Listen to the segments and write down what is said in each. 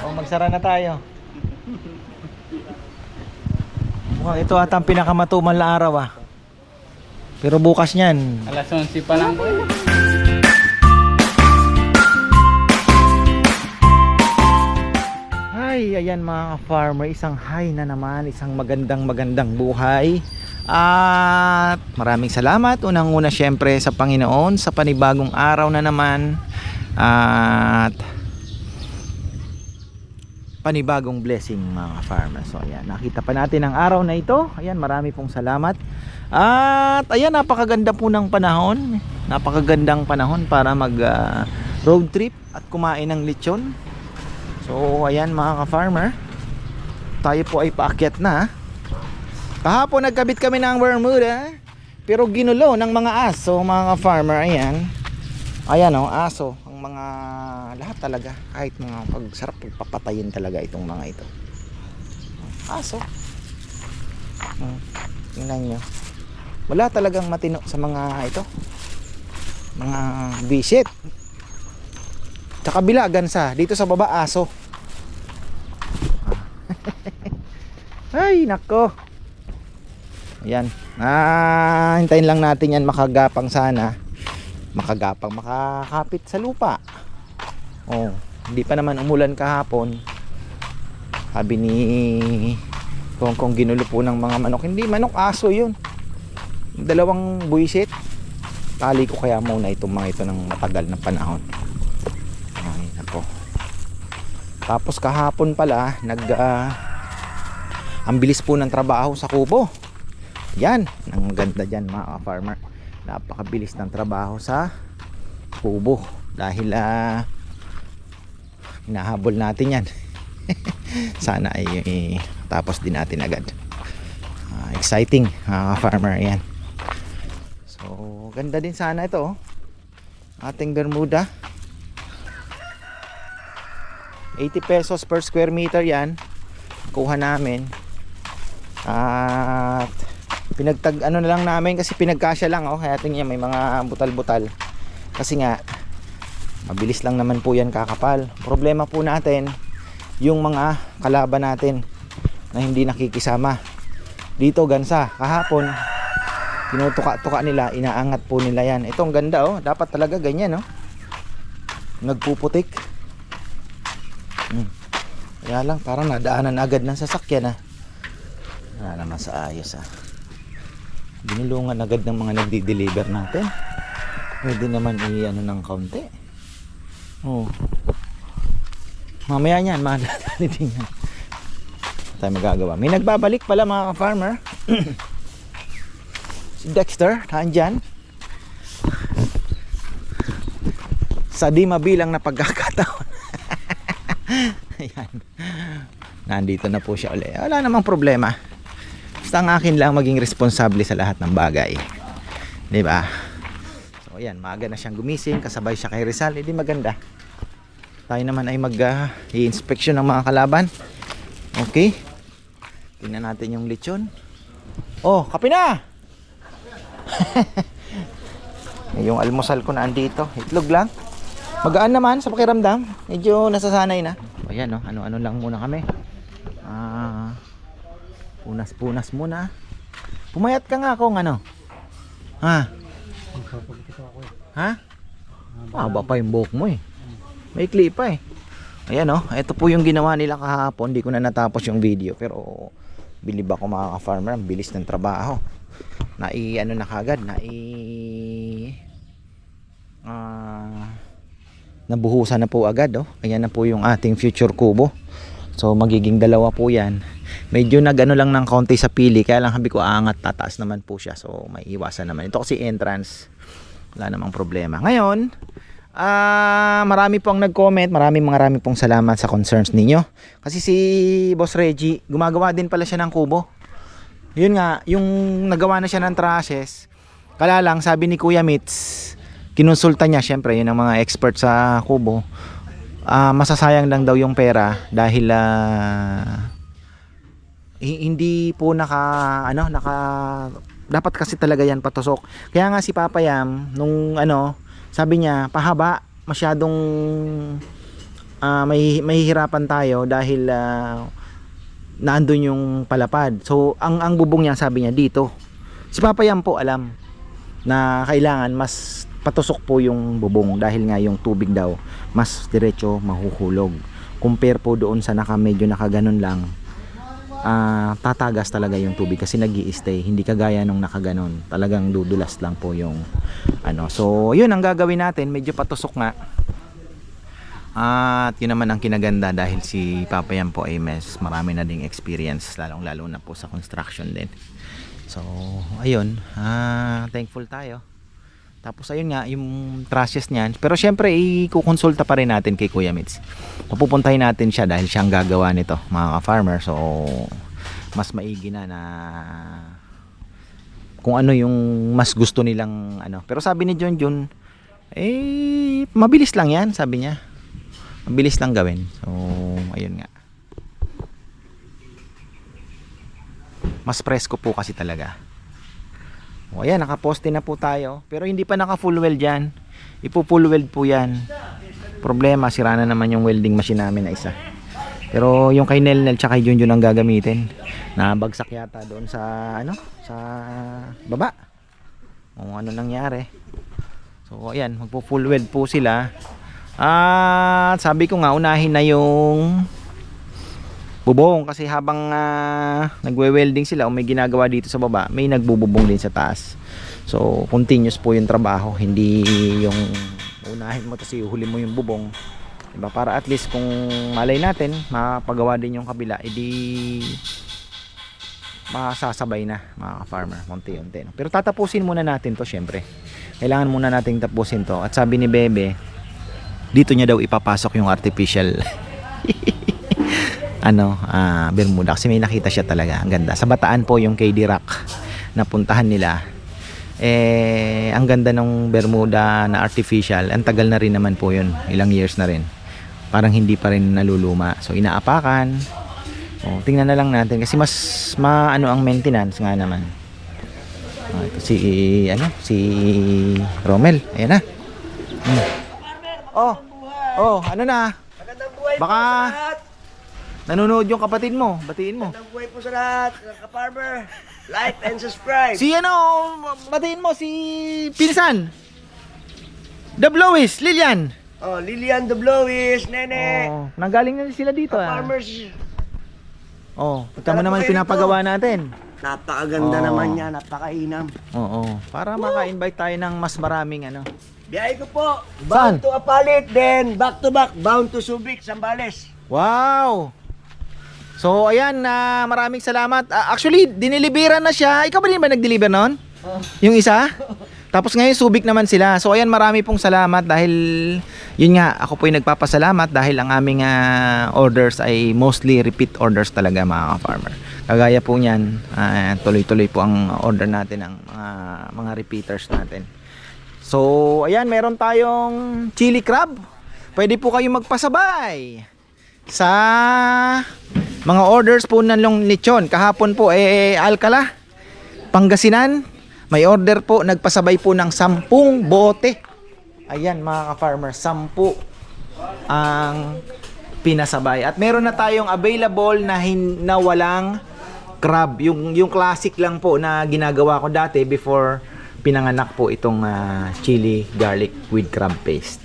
O, magsara na tayo. Mukhang ito ata ang pinakamatumal na araw ah. Pero bukas niyan, Alas 11 pa lang po. Hi, ayan mga farmer, isang hi na naman, isang magandang magandang buhay. At maraming salamat unang-una syempre sa Panginoon sa panibagong araw na naman. At panibagong blessing mga farmer. So ayan, nakita pa natin ang araw na ito. Ayan, marami pong salamat. At ayan, napakaganda po ng panahon. Napakagandang panahon para mag ah, road trip at kumain ng lechon. So ayan mga ka-farmer Tayo po ay paakyat na Kahapon nagkabit kami ng Bermuda Pero ginulo ng mga aso mga ka-farmer Ayan Ayan o aso Ang mga lahat talaga Kahit mga pagsarap pagpapatayin talaga itong mga ito Aso hmm. Tingnan nyo Wala talagang matino sa mga ito Mga visit sa kabila gansa, dito sa baba aso. Ay, nako. Ayan. Ah, hintayin lang natin yan makagapang sana. Makagapang makakapit sa lupa. Oh, hindi pa naman umulan kahapon. Sabi ni kung kung ginulo po ng mga manok. Hindi manok, aso yun. Dalawang buwisit. Tali ko kaya muna itong mga ito ng matagal na panahon. Ay, nako. Tapos kahapon pala, nag ah, ang bilis po ng trabaho sa kubo. Yan, ang maganda diyan mga farmer. Napakabilis ng trabaho sa kubo dahil ah hinahabol natin yan. Sana ay eh, tapos din natin agad. Ah, exciting mga farmer yan. So, ganda din sana ito oh. Ating Bermuda. 80 pesos per square meter yan kuha namin at pinagtag ano na lang namin kasi pinagkasya lang oh. Kaya tingnan may mga butal-butal. Kasi nga mabilis lang naman po yan kakapal. Problema po natin yung mga kalaban natin na hindi nakikisama. Dito gansa. Kahapon tinutuka-tuka nila inaangat po nila yan. Ito ang ganda oh. Dapat talaga ganyan oh. Nagpuputik. Hmm. Kaya lang, parang nadaanan agad ng sasakyan ah. Wala naman sa ayos ah. Binulungan agad ng mga nagdi-deliver natin. Pwede naman i-ano ng kaunti. Oh. Mamaya niyan, madadali din yan. Ano tayo magagawa. May nagbabalik pala mga ka-farmer. si Dexter, nandyan. Sa di mabilang na pagkakataon. Ayan. Nandito na po siya ulit. Wala namang problema. Basta ang akin lang maging responsable sa lahat ng bagay. 'Di ba? So ayan, maaga na siyang gumising, kasabay siya kay Rizal, hindi maganda. Tayo naman ay mag uh, i-inspection ng mga kalaban. Okay? Tingnan natin yung lechon. Oh, kape na! yung almusal ko na andito. Itlog lang. Magaan naman sa pakiramdam. Medyo nasasanay na. O yan, no? ano-ano lang muna kami. Ah, punas-punas muna. Pumayat ka nga kung ano. Ha? Ha? Haba pa yung buhok mo eh. May clip pa eh. Ayan oh, ito po yung ginawa nila kahapon. Hindi ko na natapos yung video. Pero bilib ako mga ka-farmer. Ang bilis ng trabaho. Nai ano na kagad. Nai... Ah nabuhusan na po agad oh. Ayan na po yung ating future kubo. So magiging dalawa po 'yan. Medyo nagano lang ng konti sa pili kaya lang habi ko aangat tataas naman po siya. So may iwasan naman. Ito kasi entrance. Wala namang problema. Ngayon, ah marami pong nag-comment, marami marami pong salamat sa concerns ninyo. Kasi si Boss Reggie, gumagawa din pala siya ng kubo. Yun nga, yung nagawa na siya ng trusses. Kala lang sabi ni Kuya Mitz, kinonsulta niya syempre yun ang mga expert sa kubo Ah, masasayang lang daw yung pera dahil ah, hi- hindi po naka ano naka dapat kasi talaga yan patusok. Kaya nga si Papa Yam, nung ano, sabi niya, pahaba, masyadong ah, may mahihirapan tayo dahil ah, naandun yung palapad. So, ang ang bubong niya sabi niya dito. Si Papa Yam po alam na kailangan mas patusok po yung bubong dahil nga yung tubig daw mas diretso mahuhulog. Compare po doon sa naka medyo nakaganon lang. Ah tatagas talaga yung tubig kasi nag stay hindi kagaya nung nakaganon. Talagang dudulas lang po yung ano. So yun ang gagawin natin. Medyo patusok nga. At yun naman ang kinaganda dahil si Papa yan po ay mes marami na ding experience lalong lalo na po sa construction din. So ayun, ah thankful tayo. Tapos ayun nga yung trusses niyan. Pero syempre ikukonsulta pa rin natin kay Kuya Mitz. Papupuntahin natin siya dahil siya ang gagawa nito, mga ka-farmer. So mas maigi na na kung ano yung mas gusto nilang ano. Pero sabi ni John John, eh mabilis lang 'yan, sabi niya. Mabilis lang gawin. So, ayun nga. Mas presko po kasi talaga. O ayan, nakaposte na po tayo. Pero hindi pa naka full weld yan. Ipo full weld po yan. Problema, sira na naman yung welding machine namin na isa. Pero yung kay Nel Nel tsaka kay Junjun ang gagamitin. Nabagsak yata doon sa ano, sa baba. O ano nangyari. So ayan, magpo full weld po sila. At sabi ko nga unahin na yung bubong kasi habang ah, nagwe-welding sila o may ginagawa dito sa baba, may nagbububong din sa taas. So continuous po yung trabaho, hindi yung unahin mo tapos ihuli mo yung bubong. Diba? Para at least kung malay natin, mapagawa din yung kabila, edi masasabay na mga farmer unti-unti. no? Pero tatapusin muna natin to syempre. Kailangan muna nating tapusin to. At sabi ni Bebe, dito niya daw ipapasok yung artificial ano, ah, Bermuda kasi may nakita siya talaga. Ang ganda. Sa Bataan po yung KD Rock na puntahan nila. Eh, ang ganda ng Bermuda na artificial. Ang tagal na rin naman po yun. Ilang years na rin. Parang hindi pa rin naluluma. So, inaapakan. Oh, tingnan na lang natin kasi mas maano ang maintenance nga naman. Oh, ito si ano, si Romel. Ayan na. Hmm. Oh. Oh, ano na? Baka. Nanonood yung kapatid mo. Batiin mo. Magandang buhay po sa lahat. Mga ka-farmer, like and subscribe. Si ano, batiin mo si Pinsan. The Blowis, Lilian. Oh, Lilian the Blowis, Nene. Oh, nanggaling na sila dito ah. Oh, pagka mo Tara naman po kayo pinapagawa natin. napakaganda Oh. naman niya, napakainam. Oo, para maka-invite tayo ng mas maraming ano. Biyahe ko po, Saan? bound to Apalit, then back to back, bound to Subic, Zambales. Wow! So, ayan, na maraming salamat. Ah, actually, diniliberan na siya. Ikaw ba din ba nag-deliver noon? Yung isa? Tapos ngayon, subik naman sila. So, ayan, marami pong salamat dahil, yun nga, ako po yung nagpapasalamat dahil ang aming ah, orders ay mostly repeat orders talaga mga farmer. Kagaya po niyan, ah, tuloy-tuloy po ang order natin ng mga, mga repeaters natin. So, ayan, meron tayong chili crab. Pwede po kayong magpasabay sa mga orders po ng long lechon. Kahapon po, eh, Alcala, Pangasinan. May order po, nagpasabay po ng 10 bote. Ayan, mga ka-farmer, 10 ang pinasabay. At meron na tayong available na, hin- na walang crab. Yung, yung classic lang po na ginagawa ko dati before pinanganak po itong ah, chili garlic with crab paste.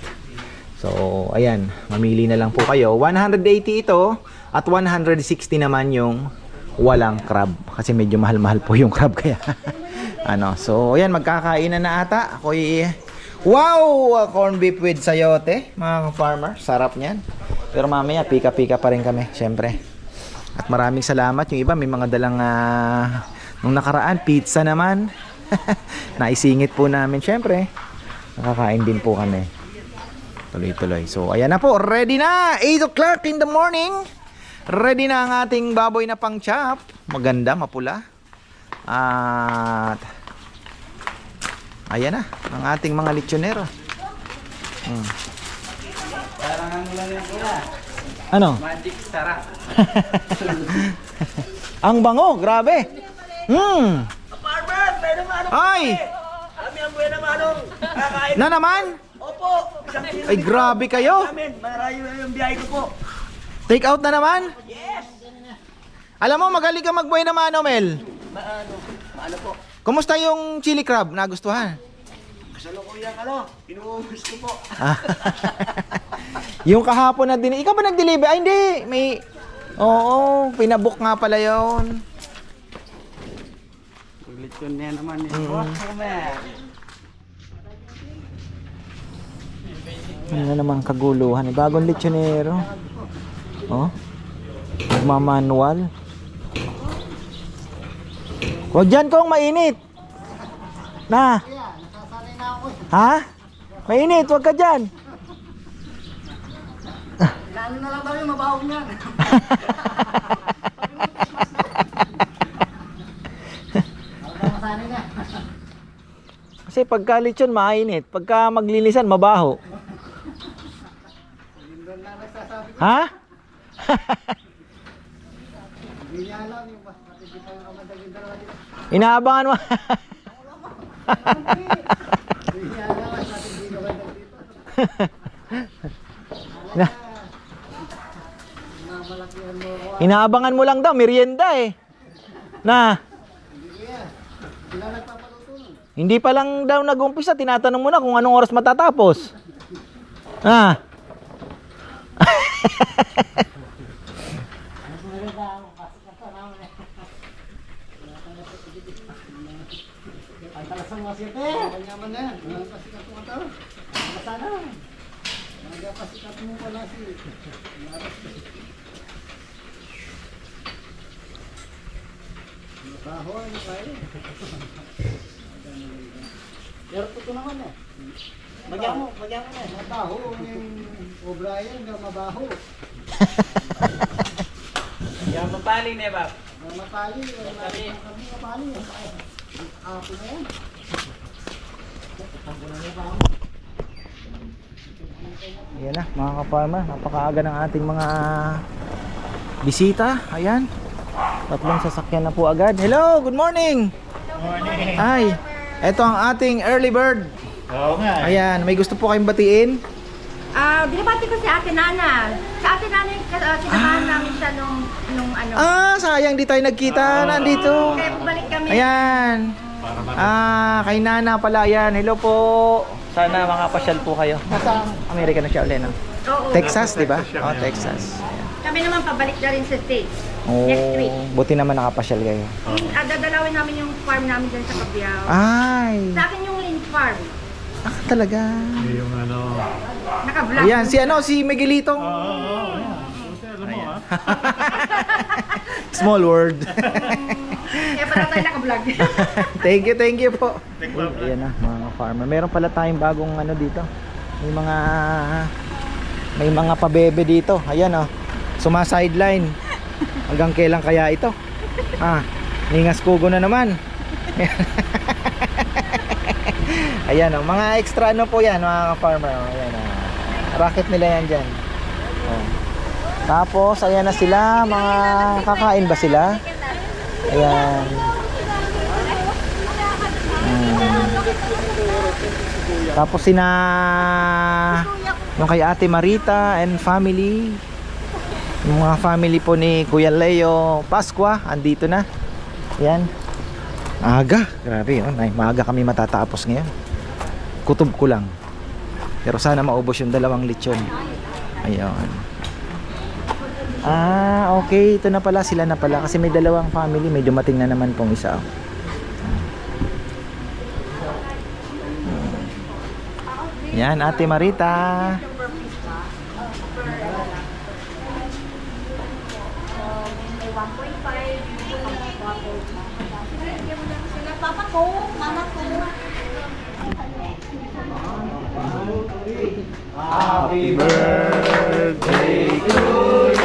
So, ayan, mamili na lang po kayo. 180 ito at 160 naman yung walang crab kasi medyo mahal-mahal po yung crab kaya ano. So, ayan, magkakainan na ata. Ako Wow! Corn beef with sayote, mga farmer. Sarap niyan. Pero mamaya, pika-pika pa rin kami, syempre. At maraming salamat. Yung iba, may mga dalang ah, nung nakaraan, pizza naman. Naisingit po namin, syempre. Nakakain din po kami. Tuloy-tuloy. So, ayan na po. Ready na! 8 o'clock in the morning. Ready na ang ating baboy na pang chop. Maganda, mapula. At ayan na ang ating mga lechonero. Hmm. Ano? Magic sarap. ang bango, grabe. Hmm. Tayo ng manong. Ay! Kami ang buhay ng manong. Kakain. Na naman? Opo. Ay, grabe kayo. Marayo na yung biyahe ko po. Take out na naman? Yes. Alam mo, magaling ka magbuhay na mano, Mel. Maano? Maano po? Kumusta yung chili crab? Nagustuhan? Kasalukuyang ano? Inuubos ko po. Ah. yung kahapon na din. Ikaw ba nag-deliver? Ay, hindi. May... Oo, pinabook nga pala yon. Lechon na naman eh. Mm. man. Ano na naman kaguluhan? eh. Bagong lechonero. Oh. Magmamanual. Huwag dyan kong mainit. Na. Ha? Mainit, huwag ka dyan. Lalo na lang daw yung mabaho niyan. Kasi pagka lechon, mainit. Pagka maglinisan, mabaho. Ha? Inaabangan mo. Na. Inaabangan mo lang daw, merienda eh. Na. Hindi pa lang daw nag-umpisa, tinatanong mo na kung anong oras matatapos. Ah. Pero totoo naman eh. Bagyan mo, bagyan mo na eh. Mabaho, yung O'Brien, nga mabaho. Yan, mapali na ba? Mapali, mapali. Mapali, Ako na yan. Ayan na, mga ka-farmer, napakaaga ng ating mga bisita. Ayan. Tatlong sasakyan na po agad. Hello, good morning. Good morning. Ay, eto ang ating early bird. Oo nga. Ayan, may gusto po kayong batiin? Ah, binabati ko si Ate Nana. Si Ate Nana, uh, sinamahan namin siya nung, nung ano. Ah, sayang di tayo nagkita. Nandito. Kaya bumalik kami. Ayan. Ah, kay Nana pala. Ayan, hello po. Sana makapasyal po kayo. Nasa Amerika na siya ulit, no? Oo. Texas, di ba? Oh, Texas. Kami naman pabalik na rin sa States. Oh, Next week. buti naman nakapasyal kayo. Yung, ah, dadalawin namin yung farm namin dyan sa Cabiao. Ay, Sa akin yung Lynn Farm. ah, talaga. Yung ano. Naka-vlog. Ayan, si ano, si Miguelitong. Oo, oo, oo. Buti, alam mo ah. Small world. Kaya pala tayo naka-vlog. thank you, thank you po. Thank Uy, ayan na, mga farmer. Meron pala tayong bagong ano dito. May mga may mga pabebe dito. Ayan oh. Suma sideline. Hanggang kailan kaya ito? Ah, ningas kugo na naman. ayan oh, mga extra ano po yan, mga farmer. Oh, ayan oh. Racket nila yan dyan. Oh. Tapos, ayan na sila, mga kakain ba sila? Ayan. Mm. Tapos sina yung kay Ate Marita and family. Yung mga family po ni Kuya Leo Pasqua, andito na. Yan. Aga, grabe yun. Ay, maaga kami matatapos ngayon. Kutob ko lang. Pero sana maubos yung dalawang lechon. Ayun. Ah, okay. Ito na pala. Sila na pala. Kasi may dalawang family. May dumating na naman pong isa. Yan, Ate Marita. Happy birthday to you.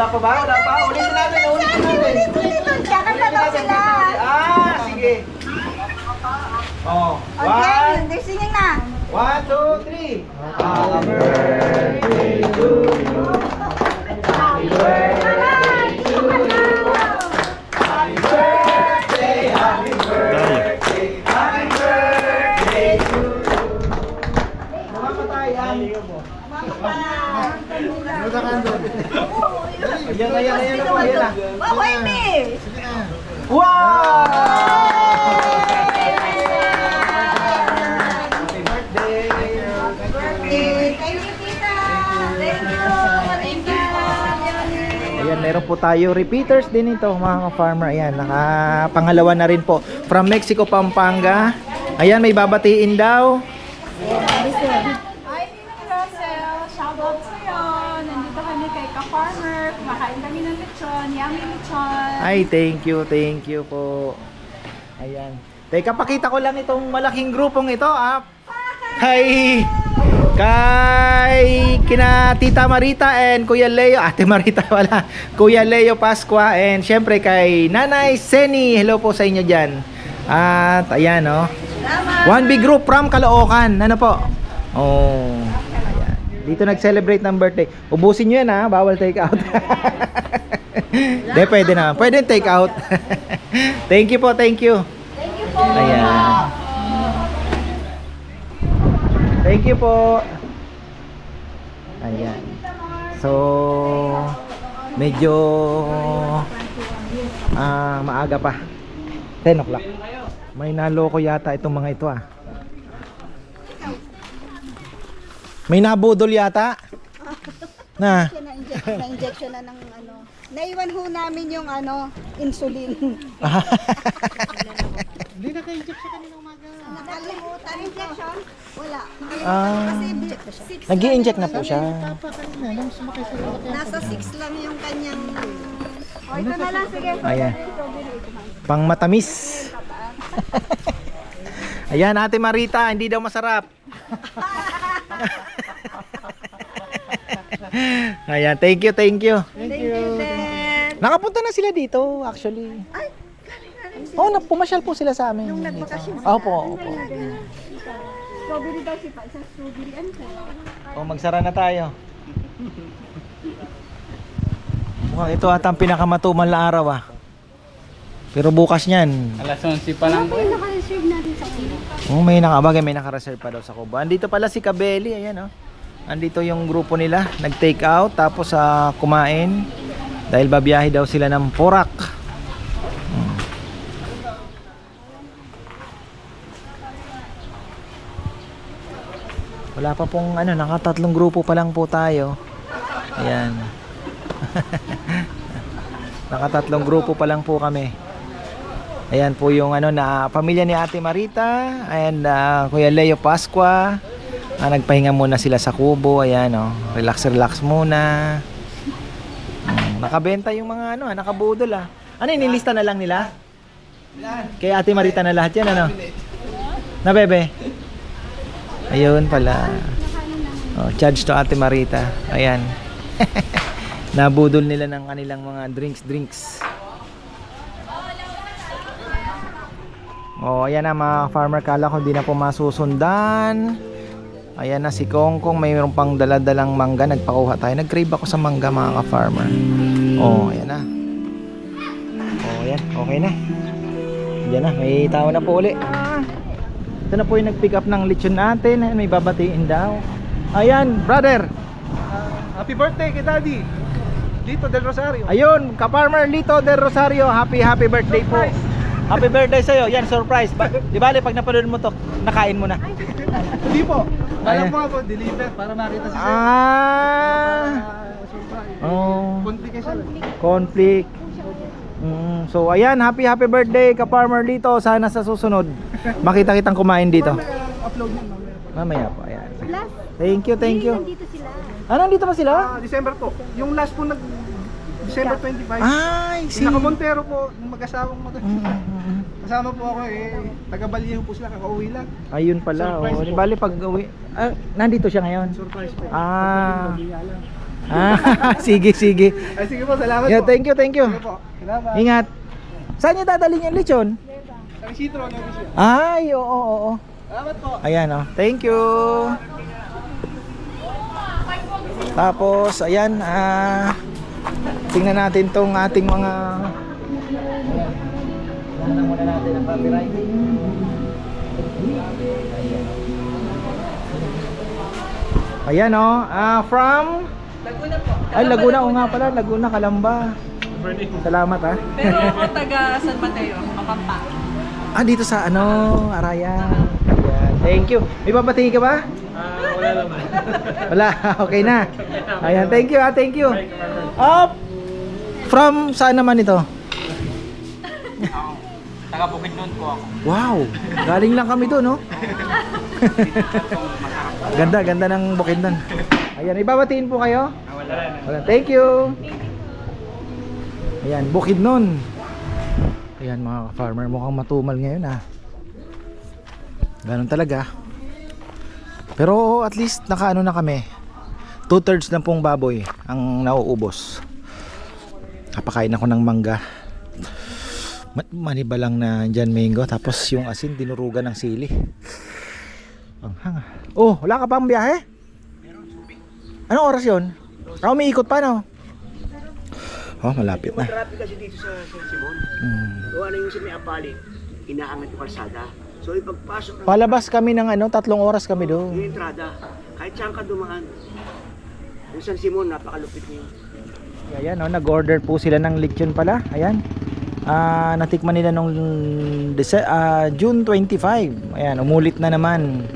Wala pa ba? Wala pa? Ulitin natin, ulitin natin. Daw sila. Ah, sige. Oh, Okay, one, they're singing na. one, two, three. Happy birthday to you. Ayan, ayan, ayan na po, ayan na. Wow, Amy! Happy birthday. Thank you, tita. Thank you. Thank you. Ayan, meron po tayo repeaters din ito mga farmer. Ayan, nakapangalawa na rin po. From Mexico, Pampanga. Ayan, may babatiin daw. Hi, Ninong Russell. Shoutout sa'yo. Nandito kami kay Ka-Farmer. Kumakain kami ng lechon. Yummy lechon. Ay, thank you, thank you po. Ayan. Teka, pakita ko lang itong malaking grupong ito, ah. Kay kay kina Tita Marita and Kuya Leo, Ate Marita wala. Kuya Leo Pasqua and syempre kay Nanay Seni. Hello po sa inyo diyan. At ayan, oh. One big group from Caloocan. Ano po? Oh. Dito nag-celebrate ng birthday. Ubusin nyo yan ha. Bawal take out. Hindi, pwede na. Pwede take out. thank you po, thank you. Thank you po. Ayan. Thank you po. Ayan. So, medyo ah maaga pa. 10 o'clock. May naloko yata itong mga ito ah. May nabudol yata. Na. na-injection, na-injection na ng ano. Naiwan ho namin yung ano, insulin. Hindi na kayo sa kanina umaga. Nakalimutan injection? Wala. Ah, Kasi nag inject na po siya. Nasa 6 lang yung kanyang... O, ito na lang, sige. Ayan. Pang matamis. Ayan, Ate Marita, hindi daw masarap. Ayan, thank you, thank you. Thank you, Dad. Nakapunta na sila dito, actually. Ay, galing galing Oo, oh, pumasyal po sila sa amin. Nung nagbakasyon Opo, opo. Strawberry daw si Pa. Isang strawberry ano po. O, magsara na tayo. Mukhang ito ata ang pinakamatumal na araw ah. Pero bukas niyan. Alas 11 pa lang po. Naka-reserve natin sa kulo. Oh, may nakabagay, may naka-reserve pa daw sa Kubo. Andito pala si Kabeli, ayan oh. Andito yung grupo nila, nag-take out tapos sa kumain dahil babiyahe daw sila ng Porak. Hmm. Wala pa pong ano, nakatatlong grupo pa lang po tayo. Ayan. nakatatlong grupo pa lang po kami. Ayan po yung ano na pamilya ni Ate Marita and ah, Kuya Leo Pasqua. Ah, nagpahinga muna sila sa kubo. Ayan oh. Relax relax muna. Hmm, nakabenta yung mga ano, ah, nakabudol ah. Ano inilista na lang nila? Kay Ate Marita na lahat yan ano? Na bebe? Ayun pala. Oh, charge to Ate Marita. Ayan. Nabudol nila ng kanilang mga drinks drinks. Oh, ayan na mga farmer kala ko hindi na po masusundan. Ayan na si Kongkong, mayroon pang daladalang mangga, nagpakuha tayo. Nag-crave ako sa mangga mga ka-farmer. Oh, ayan na. Oh, ayan, okay na. Ayan na, may tao na po uli. Ito na po yung nag-pick up ng lechon natin. Ayan, may babatiin daw. Ayan, brother. Happy birthday kay Daddy! Dito del Rosario. Ayun, ka-farmer Lito del Rosario, happy happy birthday po. Happy birthday sa'yo. Yan, surprise. Ba- di bale, pag napanood mo to, nakain mo na. Hindi po. Ayan. Alam mo po, deliver para makita si Sir. Ah. Surprise. Oh. Siya. Conflict. Mm, so ayan, happy happy birthday ka Farmer Lito. Sana sa susunod makita kitang kumain dito. Upload niya mamaya. Mamaya po, ayan. Thank you, thank you. Dito sila. Ah, nandito pa sila? Ah, December po. Yung last po nag December 25. Ay, Si. Naka-Montero po, yung mag-asawang mag Mm, mm, mm. Kasama po ako eh, taga Baliho po sila, kakauwi lang. Ayun pala. Surprise Oh, di po. bale pag uwi. Ah, nandito siya ngayon. Surprise po. Ah. Ah, sige, sige. Ay, sige po, salamat Yeah, po. thank you, thank you. Sige po. Salamat. Ingat. Saan niyo dadalhin yung lechon? Ang sitro. Ay, oo, oo, oo. Salamat po. Ayan, oh. Thank you. Tapos, ayan, ah, tingnan natin tong ating mga Ayan. Tingnan muna natin ang copyright. Ayan, oh. Ah, from Laguna po. Ay, Laguna, o nga pala, Laguna, Kalamba. Salamat, ah. Pero ako taga San Mateo, Kapampa. Ah, dito sa ano, Arayan. Ayan. Thank you. May papatihi ka ba? Ah, wala naman. Wala, okay na. Ayan, thank you ah, thank you. Up! From saan naman ito? Taga Bukidnon po ako. Wow, galing lang kami doon, no? ganda, ganda ng Bukidnon. Ayan, ibabatiin po kayo? Wala na. Wala. Thank you. Ayan, Bukidnon. Ayan mga farmer, mukhang matumal ngayon ah. Ganun talaga. Pero at least nakaano na kami. Two thirds na pong baboy ang nauubos. Kapakain ako ng mangga. Ma- Maniba lang na dyan mango. Tapos yung asin dinurugan ng sili. Ang hanga. Oh, wala ka pang biyahe? Anong oras yun? Ako may ikot pa no? Oh, malapit na. Traffic kasi dito sa San Simon. Hmm. Gawa na yung sa may apali, inaangat yung kalsada. So ipagpasok ng Palabas kami ng ano, tatlong oras kami doon. yung entrada, kahit saan ka dumaan. Yung San Simon, napakalupit niyo. Ayan, oh, nag-order po sila ng lechon pala. Ayan. Ah, natikman nila nung Dece- ah, June 25. Ayan, umulit na naman.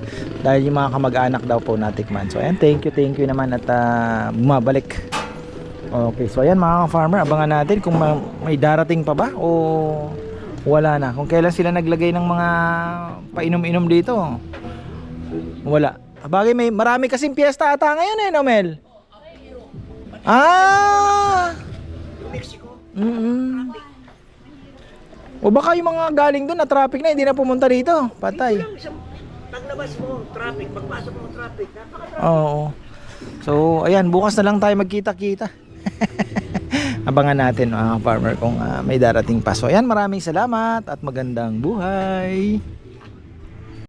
Dahil yung mga kamag-anak daw po natikman. So, ayan, thank you, thank you naman at ah, bumabalik. Okay, so ayan mga farmer, abangan natin kung ma- may darating pa ba o wala na. Kung kailan sila naglagay ng mga painom-inom dito. Wala. Bagay may marami kasing piyesta ata ngayon eh, no Mel? Ah! Mexico, Mm. O baka yung mga galing doon na traffic na hindi na pumunta dito. Patay. paglabas mo, traffic, pagpasok mo, traffic, napaka Oo. So, ayan, bukas na lang tayo magkita-kita. Abangan natin mga farmer kung ah, may darating pa. So, ayan, maraming salamat at magandang buhay.